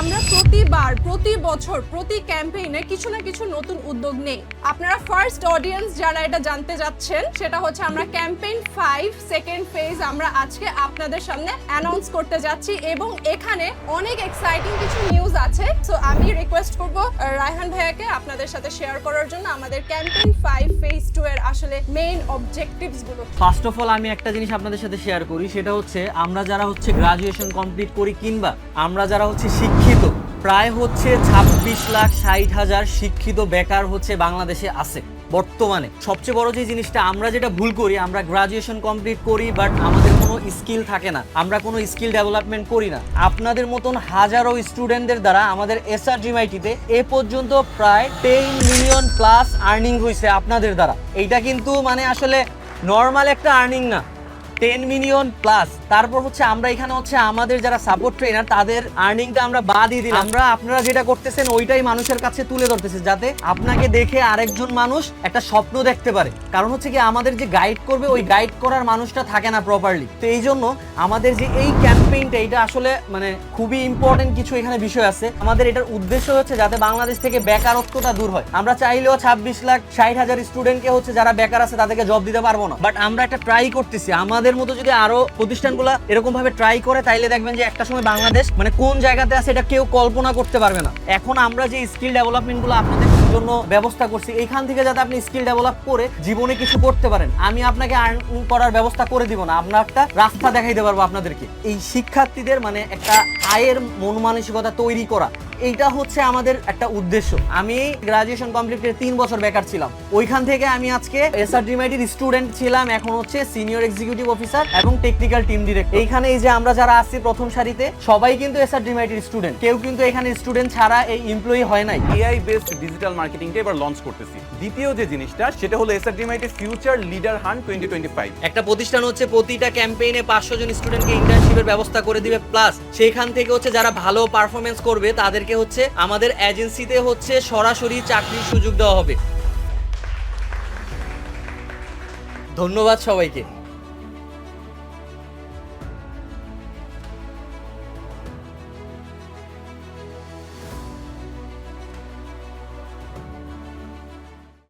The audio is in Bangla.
আমরা প্রতিবার, প্রতি বছর, প্রতি ক্যাম্পেইনে কিছু না কিছু নতুন উদ্যোগ নেই। আপনারা ফার্স্ট অডিয়েন্স যারা এটা জানতে যাচ্ছেন, সেটা হচ্ছে আমরা ক্যাম্পেইন ফাইভ সেকেন্ড ফেজ আমরা আজকে আপনাদের সামনে অ্যানাউন্স করতে যাচ্ছি এবং এখানে অনেক এক্সাইটিং কিছু নিউজ আছে। সো আমি রিকোয়েস্ট করব রায়হান ভাইয়াকে আপনাদের সাথে শেয়ার করার জন্য আমাদের ক্যাম্পেইন ফাইভ ফেজ টু এর আসলে মেইন অবজেক্টিভসগুলো। ফার্স্ট অফ অল আমি একটা জিনিস আপনাদের সাথে শেয়ার করি, সেটা হচ্ছে আমরা যারা হচ্ছে গ্রাজুয়েশন কমপ্লিট করি কিংবা আমরা যারা হচ্ছে শিক্ষিত। প্রায় হচ্ছে ছাব্বিশ লাখ ষাট হাজার শিক্ষিত বেকার হচ্ছে বাংলাদেশে আছে, বর্তমানে। সবচেয়ে বড় যে জিনিসটা, আমরা যেটা ভুল করি, আমরা গ্রাজুয়েশন কমপ্লিট করি বাট আমাদের কোনো স্কিল থাকে না। আমরা কোনো স্কিল ডেভেলপমেন্ট করি না। আপনাদের মতন হাজারো স্টুডেন্টদের দ্বারা আমাদের এসআর জিমাইটিতে এ পর্যন্ত প্রায় টেন মিলিয়ন প্লাস আর্নিং হয়েছে আপনাদের দ্বারা। এইটা কিন্তু মানে আসলে নর্মাল একটা আর্নিং না। টেন মিলিয়ন প্লাস তারপর হচ্ছে আমরা এখানে হচ্ছে আমাদের যারা সাপোর্ট ট্রেনার তাদের আর্নিংটা আমরা বাদই দিলাম। আমরা আপনারা যেটা করতেছেন, ওইটাই মানুষের কাছে তুলে ধরতেছে, যাতে আপনাকে দেখে আরেকজন মানুষ একটা স্বপ্ন দেখতে পারে। কারণ হচ্ছে কি, আমাদের যে গাইড করবে, ওই গাইড করার মানুষটা থাকে না প্রপারলি তো এই জন্য আমাদের যে এই ক্যাম্পেইনটা এটা আসলে মানে খুবই ইম্পর্টেন্ট কিছু এখানে বিষয় আছে। আমাদের এটার উদ্দেশ্য হচ্ছে যাতে বাংলাদেশ থেকে বেকারত্বটা দূর হয়। আমরা চাইলেও ছাব্বিশ লাখ ষাট হাজার স্টুডেন্টকে হচ্ছে যারা বেকার আছে, তাদেরকে জব দিতে পারব না। বাট আমরা একটা ট্রাই করতেছি। আমাদের মতো যদি আরও প্রতিষ্ঠানগুলো এরকম ভাবে ট্রাই করে, তাইলে দেখবেন যে একটা সময় বাংলাদেশ মানে কোন জায়গাতে আছে এটা কেউ কল্পনা করতে পারবে না। এখন আমরা যে স্কিল ডেভেলপমেন্টগুলো আপনাদের জন্য ব্যবস্থা করছি এখান থেকে যাতে আপনি স্কিল ডেভেলপ করে জীবনে কিছু করতে পারেন। আমি আপনাকে আর্ন করার ব্যবস্থা করে দিব না আপনার একটা রাস্তা দেখাইতে পারব আপনাদেরকে। এই শিক্ষার্থীদের মানে একটা আয়ের মন মানসিকতা তৈরি করা। এইটা হচ্ছে আমাদের একটা উদ্দেশ্য। আমি গ্রাজুয়েশন কমপ্লিট করে তিন বছর বেকার ছিলাম। ওইখান থেকে আমি আজকে এসআর ডিমাইটির স্টুডেন্ট ছিলাম এখন হচ্ছে সিনিয়র এক্সিকিউটিভ অফিসার এবং টেকনিক্যাল টিম ডিরেক্টর এইখানে এই যে আমরা যারা আছি প্রথম সারিতে সবাই কিন্তু এসআর ডিমাইটির স্টুডেন্ট কেউ কিন্তু এখানে স্টুডেন্ট ছাড়া এই এমপ্লয়ি হয় নাই। এআই বেসড ডিজিটাল মার্কেটিংটা এবার লঞ্চ করতেছি। দ্বিতীয় যে জিনিসটা সেটা হলো এসআরডিমাইটের ফিউচার লিডার হান টোয়েন্টি টোয়েন্টি ফাইভ একটা প্রতিষ্ঠান হচ্ছে প্রতিটা ক্যাম্পেইনে পাঁচশো জন স্টুডেন্টকে ইন্টার্নশিপের ব্যবস্থা করে দিবে। প্লাস সেখান থেকে হচ্ছে যারা ভালো পারফরমেন্স করবে তাদেরকে হচ্ছে আমাদের এজেন্সিতে হচ্ছে সরাসরি চাকরির সুযোগ দেওয়া হবে। ধন্যবাদ সবাইকে।